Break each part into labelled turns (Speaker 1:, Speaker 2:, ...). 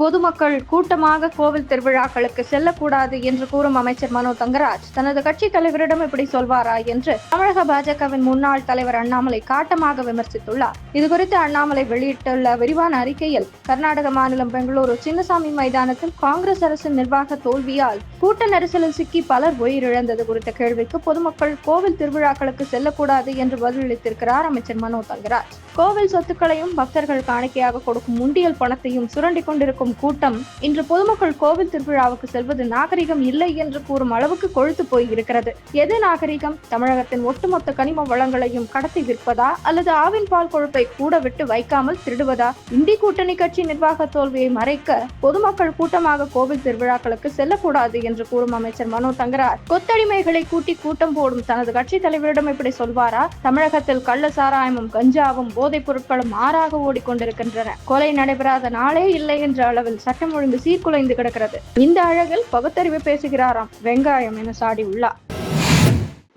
Speaker 1: பொதுமக்கள் கூட்டமாக கோவில் திருவிழாக்களுக்கு செல்லக்கூடாது என்று கூறும் அமைச்சர் மனோ தங்கராஜ். தனது கட்சி தலைவரிடம் இப்படி சொல்வாரா என்று தமிழக பாஜகவின் முன்னாள் தலைவர் அண்ணாமலை காட்டமாக விமர்சித்துள்ளார். இதுகுறித்து அண்ணாமலை வெளியிட்டுள்ள விரிவான அறிக்கையில் கர்நாடக மாநிலம் பெங்களூரு சின்னசாமி மைதானத்தில் காங்கிரஸ் அரசின் நிர்வாக தோல்வியால் கூட்ட நெரிசலில் சிக்கி பலர் உயிரிழந்தது குறித்த கேள்விக்கு பொதுமக்கள் கோவில் திருவிழாக்களுக்கு செல்லக்கூடாது என்று பதிலளித்திருக்கிறார் அமைச்சர் மனோ தங்கராஜ். கோவில் சொத்துக்களையும் பக்தர்கள் காணிக்கையாக கொடுக்கும் முண்டியல் பணத்தையும் சுரண்டிக் கொண்டிருக்கும் கூட்டம் இன்று பொதுமக்கள் கோவில் திருவிழாவுக்கு செல்வது நாகரிகம் இல்லை என்று கூறும் அளவுக்கு கொழுத்து போய் இருக்கிறது. எது நாகரிகம்? தமிழகத்தின் ஒட்டுமொத்த கனிம வளங்களையும் கடத்தி விற்பதா? அல்லது ஆவின் பால் கொழுப்பை கூட விட்டு வைக்காமல் திருடுவதா? இந்தி கூட்டணி கட்சி நிர்வாக தோல்வியை மறைக்க பொதுமக்கள் கூட்டமாக கோவில் திருவிழாக்களுக்கு செல்லக்கூடாது என்று கூறும் அமைச்சர் மனோ தங்கரார். கொத்தடிமைகளை கூட்டி கூட்டம் போடும் தனது கட்சி தலைவரிடம் இப்படி சொல்வாரா? தமிழகத்தில் கள்ள சாராயமும் கஞ்சாவும் போதைப் பொருட்களும் ஆறாக ஓடிக்கொண்டிருக்கின்றன. கொலை நடைபெறாத நாளே இல்லை என்ற அளவில் சட்டம் ஒழுங்கு சீர்குலைந்து கிடக்கிறது. இந்த அழகில் பகுத்தறிவு பேசுகிறாராம் வெங்காயம் என சாடி உள்ளார்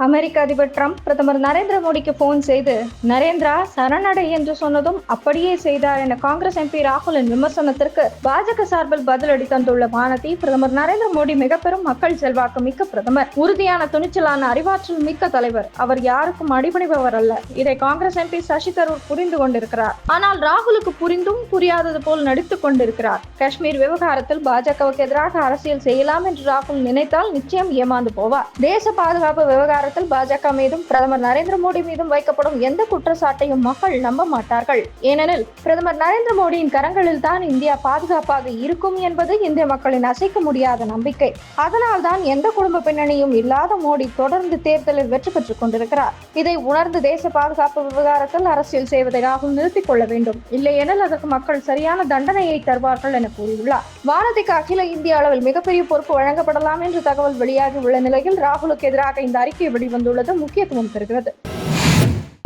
Speaker 1: அமெரிக்க அதிபர் ட்ரம்ப் பிரதமர் நரேந்திர மோடிக்கு போன் செய்து நரேந்திரா சரணடை என்று சொன்னதும் அப்படியே செய்தார் என காங்கிரஸ் எம்பி ராகுலின் விமர்சனத்திற்கு பாஜக சார்பில் பதிலடி தந்துள்ள வானதி பிரதமர் நரேந்திர மோடி மிக பெரும் மக்கள் செல்வாக்கு மிக்க பிரதமர். உறுதியான துணிச்சலான அறிவாற்றல் மிக்க தலைவர். அவர் யாருக்கும் அடிபணிபவர் அல்ல. இதை காங்கிரஸ் எம்பி சசி தரூர் புரிந்து கொண்டிருக்கிறார். ஆனால் ராகுலுக்கு புரிந்தும் புரியாதது போல் நடித்துக் கொண்டிருக்கிறார். காஷ்மீர் விவகாரத்தில் பாஜகவுக்கு எதிராக அரசியல் செய்யலாம் என்று ராகுல் நினைத்தால் நிச்சயம் ஏமாந்து போவார். தேச பாதுகாப்பு வாரத்தில் பாஜக மீதும் பிரதமர் நரேந்திர மோடி மீதும் வைக்கப்படும் எந்த குற்றச்சாட்டையும் மக்கள் நம்ப மாட்டார்கள். ஏனெனில் பிரதமர் நரேந்திர மோடியின் கரங்களில் தான் இந்தியா பாதுகாப்பாக இருக்கும் என்பது இந்திய மக்களின் அசைக்க முடியாத நம்பிக்கை. அதனால் தான் எந்த குடும்ப பின்னணியும் இல்லாத மோடி தொடர்ந்து தேர்தலில் வெற்றி பெற்றுக் கொண்டிருக்கிறார். இதை உணர்ந்து தேச பாதுகாப்பு விவகாரத்தில் அரசியல் செய்வதை ராகுல் நிறுத்திக் கொள்ள வேண்டும். இல்லையெனில் அதற்கு மக்கள் சரியான தண்டனையை தருவார்கள் என கூறியுள்ளார். வானதிக்கு அகில இந்திய அளவில் மிகப்பெரிய பொறுப்பு வழங்கப்படலாம் என்று தகவல் வெளியாகி உள்ள நிலையில் ராகுலுக்கு எதிராக இந்த அறிக்கை வெளிவந்துள்ளது முக்கியத்துவம் பெறுகிறது.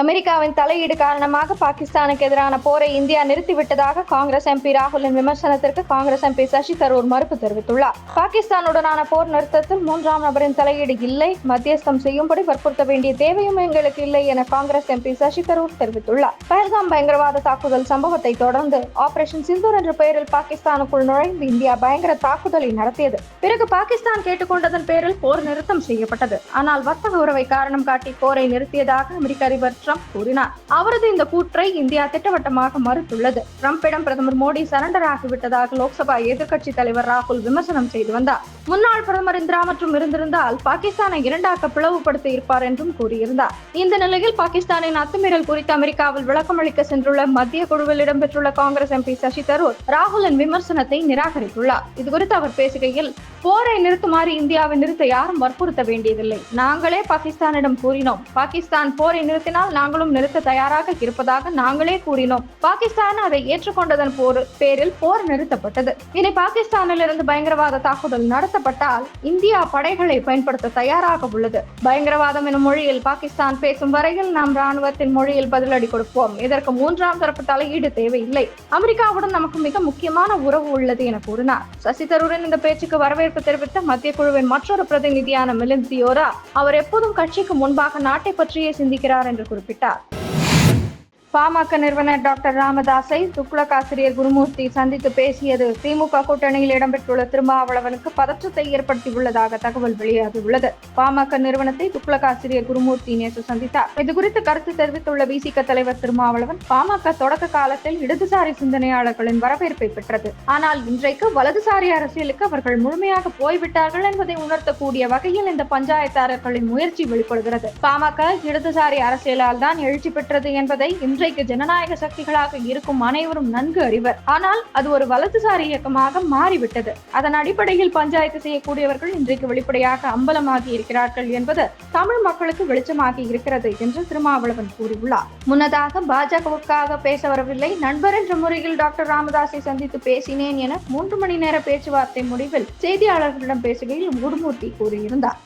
Speaker 1: அமெரிக்காவின் தலையீடு காரணமாக பாகிஸ்தானுக்கு எதிரான போரை இந்தியா நிறுத்திவிட்டதாக காங்கிரஸ் எம்பி ராகுலின் விமர்சனத்திற்கு காங்கிரஸ் எம்பி சசி தரூர் மறுப்பு தெரிவித்துள்ளார். பாகிஸ்தானுடனான போர் நிறுத்தத்தில் மூன்றாம் நபரின் தலையீடு இல்லை. மத்தியஸ்தம் செய்யும்படி வற்புறுத்த வேண்டிய தேவையும் எங்களுக்கு இல்லை என காங்கிரஸ் எம்பி சசி தரூர் தெரிவித்துள்ளார். பஹல்காம் பயங்கரவாத தாக்குதல் சம்பவத்தை தொடர்ந்து ஆபரேஷன் சிந்தூர் என்ற பெயரில் பாகிஸ்தானுக்குள் நுழைந்து இந்தியா பயங்கர தாக்குதலை நடத்தியது. பிறகு பாகிஸ்தான் கேட்டுக்கொண்டதன் பேரில் போர் நிறுத்தம் செய்யப்பட்டது. ஆனால் வர்த்தக உறவை காரணம் காட்டி போரை நிறுத்தியதாக அமெரிக்க அதிபர் ட்ரம்ப் ட்ரம்ப் கூறினார். அவரது இந்த கூற்றை இந்தியா திட்டவட்டமாக மறுத்துள்ளது. ட்ரம்பிடம் பிரதமர் மோடி சரண்டர் ஆகிவிட்டதாக லோக்சபா எதிர்க்கட்சி தலைவர் ராகுல் விமர்சனம் செய்து வந்தார். முன்னாள் பிரதமர் இந்திரா மற்றும் இருந்திருந்தால் பாகிஸ்தானை இரண்டாக பிளவுபடுத்தி இருப்பார் என்றும் கூறியிருந்தார். இந்த நிலையில் பாகிஸ்தானின் அத்துமீறல் குறித்து அமெரிக்காவில் விளக்கமளிக்க சென்றுள்ள மத்திய குழுவில் இடம்பெற்றுள்ள காங்கிரஸ் எம்பி சசி தரூர் ராகுலின் விமர்சனத்தை நிராகரித்துள்ளார். இதுகுறித்து அவர் பேசுகையில் போரை நிறுத்துமாறு இந்தியாவை நிறுத்த யாரும் வற்புறுத்த வேண்டியதில்லை. நாங்களே பாகிஸ்தானிடம் கூறினோம். பாகிஸ்தான் போரை நிறுத்தினால் நாங்களும் நிறுத்த தயாராக இருப்பதாக நாங்களே கூறினோம். பாகிஸ்தான் அதை ஏற்றுக்கொண்டதன் போர் பேரில் போர் நிறுத்தப்பட்டது. இனி பாகிஸ்தானிலிருந்து பயங்கரவாத தாக்குதல் நடத்தப்பட்டால் இந்தியா படைகளை பயன்படுத்த தயாராக உள்ளது. பயங்கரவாதம் எனும் மொழியில் பாகிஸ்தான் பேசும் வரையில் நாம் ராணுவத்தின் மொழியில் பதிலடி கொடுப்போம். இதற்கு மூன்றாம் தரப்பு தலையீடு தேவையில்லை. அமெரிக்காவுடன் நமக்கு மிக முக்கியமான உறவு உள்ளது என கூறினார். சசி தரூரின் இந்த பேச்சுக்கு வரவேற்பு தெரிவித்த மத்திய குழுவின் மற்றொரு பிரதிநிதியான மிலிந்த் தியோரா அவர் எப்போதும் கட்சிக்கு முன்பாக நாட்டை பற்றியே சிந்திக்கிறார் என்று குறிப்பிட்டார். குறிப்பிட்டார் பாமக நிறுவனர் டாக்டர் ராமதாஸை துக்ளக் ஆசிரியர் குருமூர்த்தி சந்தித்து பேசியது திமுக கூட்டணியில் இடம்பெற்றுள்ள திருமாவளவனுக்கு பதற்றத்தை ஏற்படுத்தியுள்ளதாக தகவல் வெளியாகியுள்ளது. பாமக நிறுவனத்தை துக்ளக் ஆசிரியர் குருமூர்த்தி நேற்று சந்தித்தார். இதுகுறித்து கருத்து தெரிவித்துள்ள விசிக தலைவர் திருமாவளவன் பாமக தொடக்க காலத்தில் இடதுசாரி சிந்தனையாளர்களின் வரவேற்பை பெற்றது. ஆனால் இன்றைக்கு வலதுசாரி அரசியலுக்கு அவர்கள் முழுமையாக போய்விட்டார்கள் என்பதை உணர்த்தக்கூடிய வகையில் இந்த பஞ்சாயத்தாரர்களின் முயற்சி வெளிப்படுகிறது. பாமக இடதுசாரி அரசியலால் தான் எழுச்சி பெற்றது என்பதை இன்று இன்றைக்கு ஜனநாயக சக்திகளாக இருக்கும் அனைவரும் நன்கு அறிவர். ஆனால் அது ஒரு வலதுசாரி இயக்கமாக மாறிவிட்டது. அதன் அடிப்படையில் பஞ்சாயத்து செய்யக்கூடியவர்கள் இன்றைக்கு வெளிப்படையாக அம்பலமாகி இருக்கிறார்கள் என்பது தமிழ் மக்களுக்கு வெளிச்சமாகி இருக்கிறது என்று திருமாவளவன் கூறியுள்ளார். முன்னதாக பாஜகவுக்காக பேச வரவில்லை. நண்பர் என்ற முறையில் டாக்டர் ராமதாஸை சந்தித்து பேசினேன் என மூன்று மணி நேர பேச்சுவார்த்தை முடிவில் செய்தியாளர்களிடம் பேசுகையில் குருமூர்த்தி கூறியிருந்தார்.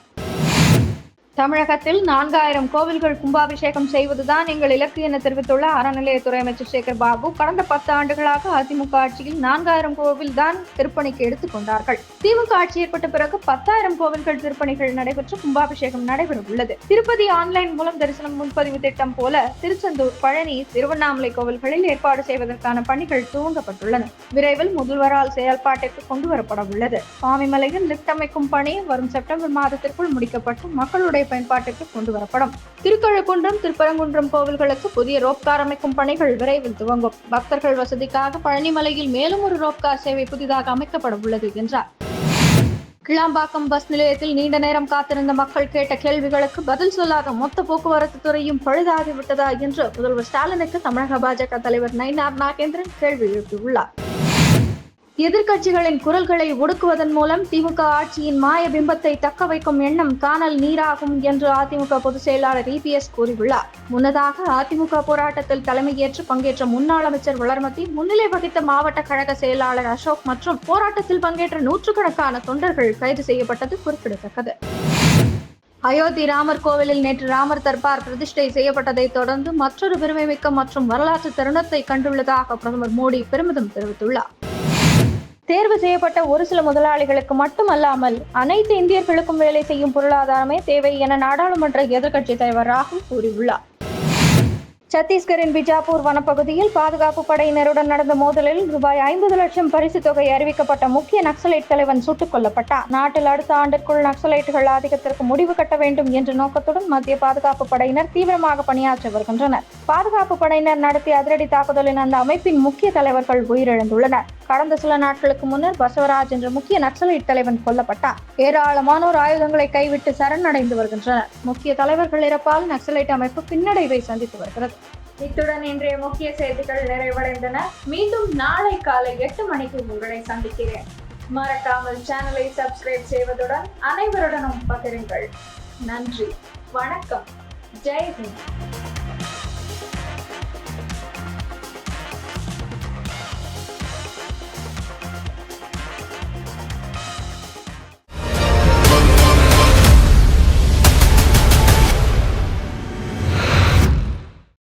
Speaker 1: தமிழகத்தில் நான்காயிரம் கோவில்கள் கும்பாபிஷேகம் செய்வதுதான் எங்கள் இலக்கு என தெரிவித்துள்ள அறநிலையத்துறை அமைச்சர் சேகர் பாபு கடந்த பத்து ஆண்டுகளாக அதிமுக ஆட்சியில் நான்காயிரம் கோவில் தான் திருப்பணிக்கு எடுத்துக் கொண்டார்கள். திமுக ஆட்சி ஏற்பட்ட பிறகு பத்தாயிரம் கோவில்கள் திருப்பணிகள் நடைபெற்று கும்பாபிஷேகம் நடைபெற உள்ளது. திருப்பதி ஆன்லைன் மூலம் தரிசனம் முன்பதிவு திட்டம் போல திருச்செந்தூர் பழனி திருவண்ணாமலை கோவில்களில் ஏற்பாடு செய்வதற்கான பணிகள் துவங்கப்பட்டுள்ளன. விரைவில் முதல்வரால் செயல்பாட்டிற்கு கொண்டுவரப்பட உள்ளது. சுவாமிமலையில் லிப்ட் அமைக்கும் பணி வரும் செப்டம்பர் மாதத்திற்குள் முடிக்கப்பட்டு மக்களுடைய பயன்பாட்டிற்கு கொண்டு வரப்படும். திருக்கழுக்குன்றம் திருப்பரங்குன்றம் கோவில்களுக்கு புதிய ரோப்கார் அமைக்கும் பணிகள் விரைவில் துவங்கும். பக்தர்கள் வசதிக்காக பழனிமலையில் மேலும் ஒரு ரோப்கார் சேவை புதிதாக அமைக்கப்பட உள்ளது என்றார். கிளாம்பாக்கம் பஸ் நிலையத்தில் நீண்ட நேரம் காத்திருந்த மக்கள் கேட்ட கேள்விகளுக்கு பதில் சொல்லாத மொத்த போக்குவரத்து துறையும் பழுதாகிவிட்டதா என்று முதல்வர் ஸ்டாலினுக்கு தமிழக பாஜக தலைவர் நயினார் நாகேந்திரன் கேள்வி எழுப்பியுள்ளார். எதிர்க்கட்சிகளின் குரல்களை ஒடுக்குவதன் மூலம் திமுக ஆட்சியின் மாய பிம்பத்தை தக்க வைக்கும் எண்ணம் காணல் நீராகும் என்று அதிமுக பொதுச் செயலாளர் இபிஎஸ் கூறியுள்ளார். முன்னதாக அதிமுக போராட்டத்தில் தலைமையேற்று பங்கேற்ற முன்னாள் அமைச்சர் வளர்மதி முன்னிலை வகித்த மாவட்ட கழக செயலாளர் அசோக் மற்றும் போராட்டத்தில் பங்கேற்ற நூற்றுக்கணக்கான தொண்டர்கள் கைது செய்யப்பட்டது குறிப்பிடத்தக்கது. அயோத்தி ராமர் கோவிலில் நேற்று ராமர் தர்பார் பிரதிஷ்டை செய்யப்பட்டதை தொடர்ந்து மற்றொரு பெருமைமிக்க மற்றும் வரலாற்று தருணத்தை கண்டுள்ளதாக பிரதமர் மோடி பெருமிதம் தெரிவித்துள்ளார். தேர்வு செய்யப்பட்ட ஒரு சில முதலாளிகளுக்கு மட்டுமல்லாமல் அனைத்து இந்தியர்களுக்கும் வேலை செய்யும் பொருளாதாரமே தேவை என நாடாளுமன்ற எதிர்க்கட்சித் தலைவர் ராகுல் கூறியுள்ளார். சத்தீஸ்கரின் பிஜாப்பூர் வனப்பகுதியில் பாதுகாப்பு படையினருடன் நடந்த மோதலில் ரூபாய் ஐம்பது லட்சம் பரிசு தொகை அறிவிக்கப்பட்ட முக்கிய நக்சலைட் தலைவன் சுட்டுக் கொல்லப்பட்டார் நாட்டில் அடுத்த ஆண்டிற்குள் நக்சலைட்டுகள் ஆதிக்கத்திற்கு முடிவு கட்ட வேண்டும் என்ற நோக்கத்துடன் மத்திய பாதுகாப்பு படையினர் தீவிரமாக பணியாற்றி வருகின்றனர். பாதுகாப்பு படையினர் நடத்திய அதிரடி தாக்குதலின் அந்த அமைப்பின் முக்கிய தலைவர்கள் உயிரிழந்துள்ளனர். கடந்த சில நாட்களுக்கு முன்னர் பசவராஜ் என்ற முக்கிய நக்சலைட் தலைவன் கொல்லப்பட்டார் ஏராளமானோர் ஆயுதங்களை கைவிட்டு சரணடைந்து வருகின்றனர். முக்கிய தலைவர்கள் இறப்பால் நக்சலைட் அமைப்பு பின்னடைவை சந்தித்து வருகிறது.
Speaker 2: இத்துடன் இன்றைய முக்கிய செய்திகள் நிறைவடைந்தன. மீண்டும் நாளை காலை எட்டு மணிக்கு உங்களை சந்திக்கிறேன். மறக்காமல் சேனலை சப்ஸ்கிரைப் செய்வதுடன் அனைவருடனும் பகிருங்கள். நன்றி. வணக்கம். ஜெய் ஹிந்த்.